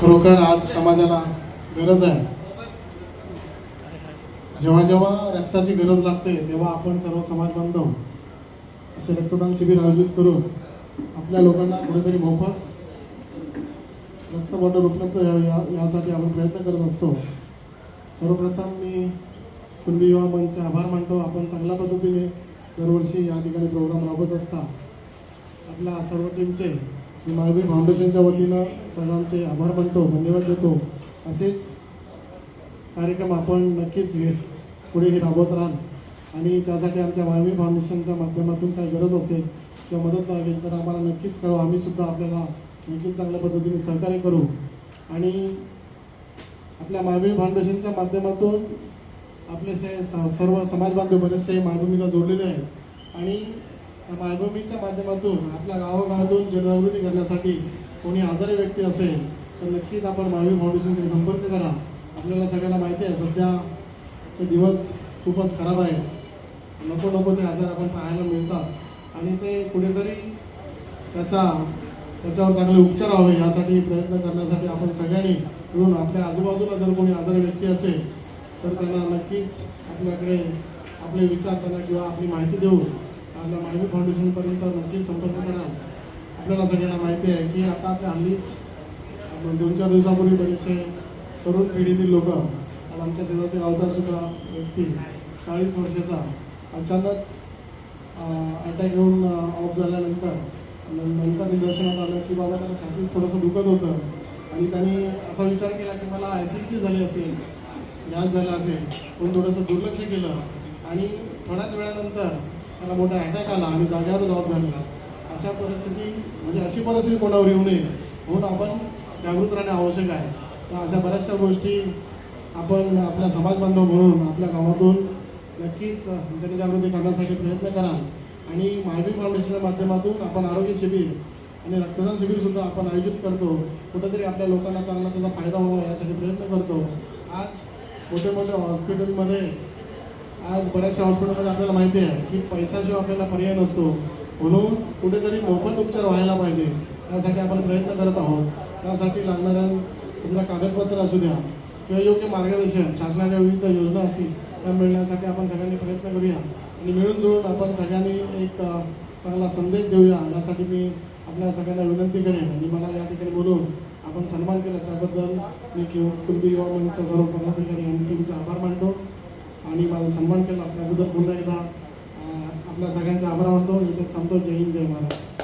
खरोखर आज समाजाला गरज आहे. जेव्हा जेव्हा रक्ताची गरज लागते तेव्हा आपण सर्व समाज बांधव असे रक्तदान शिबिर आयोजित करून आपल्या लोकांना कुठेतरी मोफत रक्त उपलब्ध या यासाठी आपण प्रयत्न करत असतो. सर्वप्रथम मी कुंडी युवा मंचचे आभार मानतो. आपण चांगल्या पद्धतीने दरवर्षी या ठिकाणी प्रोग्राम राबवत असता. आपल्या सर्व टीमचे मी महावीर फाउंडेशनच्या वतीनं सर्वांचे आभार मानतो धन्यवाद देतो. असेच कार्यक्रम आपण नक्कीच पुढेही राबवत राहाल. आणि त्यासाठी आमच्या महावीर फाउंडेशनच्या माध्यमातून काही गरज असेल किंवा मदत लागेल तर आम्हाला नक्कीच कळवा. आम्ही सुद्धा आपल्याला नक्कीच चांगल्या पद्धतीने सहकार्य करू. आणि आपल्या महावीर फाउंडेशनच्या माध्यमातून आपले से स- सर्व समाजबांधव बरेचसे मायभूमीला जोडलेले आहेत. आणि मायभूमीच्या माध्यमातून आपल्या गावागावातून जनजागृती करण्यासाठी कोणी आजारी व्यक्ती असेल तर नक्कीच आपण महावीर फाउंडेशनकडे संपर्क करा. आपल्याला सगळ्यांना माहिती आहे सध्याचे दिवस खूपच खराब आहे नको नको ते आजार आपण पाहायला मिळतात. आणि ते कुठेतरी त्याचा त्याच्यावर चांगले उपचार व्हावे यासाठी प्रयत्न करण्यासाठी आपण सगळ्यांनी मिळून आपल्या आजूबाजूला जर कोणी आजारी व्यक्ती असेल तर त्यांना नक्कीच आपल्याकडे आपले विचार त्यांना किंवा आपली माहिती देऊ आपल्या मानवी फाउंडेशनपर्यंत नक्कीच संपर्क करा. आपल्याला सगळ्यांना माहिती आहे की आता हल्लीच आपण दोन चार दिवसापूर्वी बरेचसे तरुण पिढीतील लोक आज आमच्या शेजारचे गावचा सुद्धा व्यक्ती चाळीस वर्षाचा अचानक अटॅक येऊन ऑफ झाल्यानंतर नंतर निदर्शनात आलं की बाबा त्याला छातीत थोडंसं दुखत होतं. आणि त्यांनी असा विचार केला की मला ॲसिडिटी झाली असेल गॅस झाला असेल पण थोडंसं दुर्लक्ष केलं. आणि थोड्याच वेळानंतर त्याला मोठा अटॅक आला आणि जाग्यावर जबाबदार झाला अशा परिस्थिती म्हणजे अशी परिस्थिती कोणावर येऊ नये म्हणून आपण जागृत राहणे आवश्यक आहे. तर अशा बऱ्याचशा गोष्टी आपण आपल्या समाज बांधव म्हणून आपल्या गावातून नक्कीच जनजागृती करण्यासाठी प्रयत्न कराल. आणि मायबी फाउंडेशनच्या माध्यमातून आपण आरोग्य शिबिर आणि रक्तदान शिबिरसुद्धा आपण आयोजित करतो. कुठंतरी आपल्या लोकांना चांगला त्याचा फायदा व्हावा यासाठी प्रयत्न करतो. आज मोठे मोठ्या हॉस्पिटलमध्ये आज बऱ्याचशा हॉस्पिटलमध्ये आपल्याला माहिती आहे की पैशाशिवाय आपल्याला पर्याय नसतो म्हणून कुठेतरी मोफत उपचार व्हायला पाहिजे. त्यासाठी आपण प्रयत्न करत आहोत. त्यासाठी लागणाऱ्या समजा कागदपत्र असू द्या किंवा योग्य मार्गदर्शन शासनाच्या विविध योजना असतील त्या मिळण्यासाठी आपण सगळ्यांनी प्रयत्न करूया. आणि मिळून जुळून आपण सगळ्यांनी एक चांगला संदेश देऊया. यासाठी मी आपल्या सगळ्यांना विनंती करेन. आणि मला या ठिकाणी बोलून आपण सन्मान केला. त्याबद्दल मी किंवा कुटुंबी युवा मंचच्या सर्व पदाधिकारी आणि टीमचा आभार मानतो. आणि माझा सन्मान केला त्याबद्दल पुन्हा एकदा आपल्या सगळ्यांचे आभार मानतो. इथे थांबतो जय हिंद जय महाराज